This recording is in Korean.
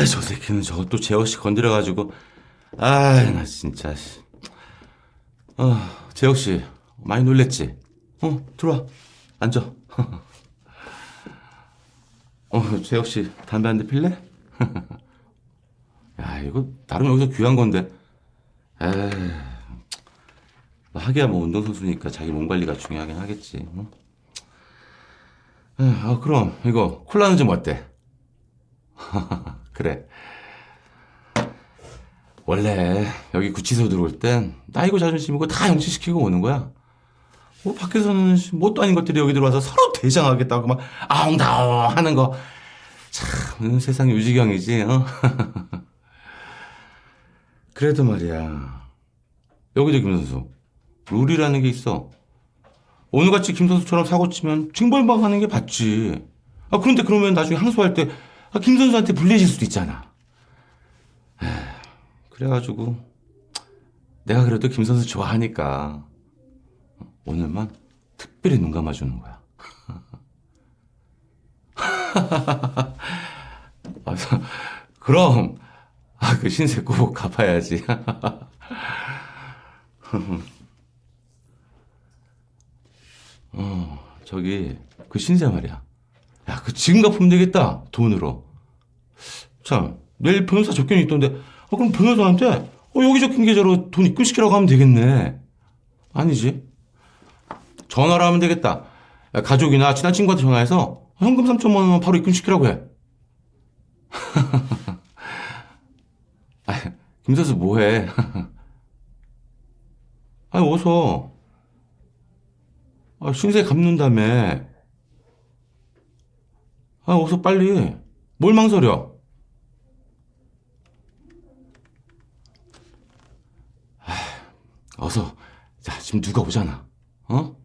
아, 저 새끼는 또 재호 씨 건드려가지고. 아, 나 진짜. 씨. 어, 재호 씨 많이 놀랬지? 어, 들어와. 앉아. 어, 재호 씨 담배 한 대 필래? 야, 이거 나름 여기서 귀한 건데. 에이. 하기야 뭐 운동선수니까 자기 몸 관리가 중요하긴 하겠지. 응? 에이, 아, 그럼 이거 콜라는 좀 어때? 그래. 원래 여기 구치소 들어올 땐 나이고 자존심이고 다 영치시키고 오는 거야. 뭐 밖에서는 뭣도 아닌 것들이 여기 들어와서 서로 대장하겠다고 막 아웅다웅 하는 거. 참 세상 유지경이지. 어? 그래도 말이야. 여기도 김 선수 룰이라는 게 있어. 오늘같이 김 선수처럼 사고 치면 징벌방 하는 게 맞지. 아 그런데 그러면 나중에 항소할 때 아, 김 선수한테 불리해질 수도 있잖아. 에휴, 그래가지고 내가 그래도 김 선수 좋아하니까 오늘만 특별히 눈 감아주는 거야. 아, 그럼 아, 그 신세 꼭 갚아야지. 어, 저기 그 신세 말이야. 야, 그 지금 갚으면 되겠다. 돈으로. 참, 내일 변호사 접견이 있던데, 아, 그럼 변호사한테, 어, 여기 적힌 계좌로 돈 입금시키라고 하면 되겠네. 아니지. 전화로 하면 되겠다. 야, 가족이나 친한 친구한테 전화해서 현금 3천만 원만 바로 입금시키라고 해. 아, 김선수 뭐해? 아니, 어서. 아, 신세 갚는다며. 아, 어서 빨리. 뭘 망설여? 아, 어서. 자, 지금 누가 오잖아. 어?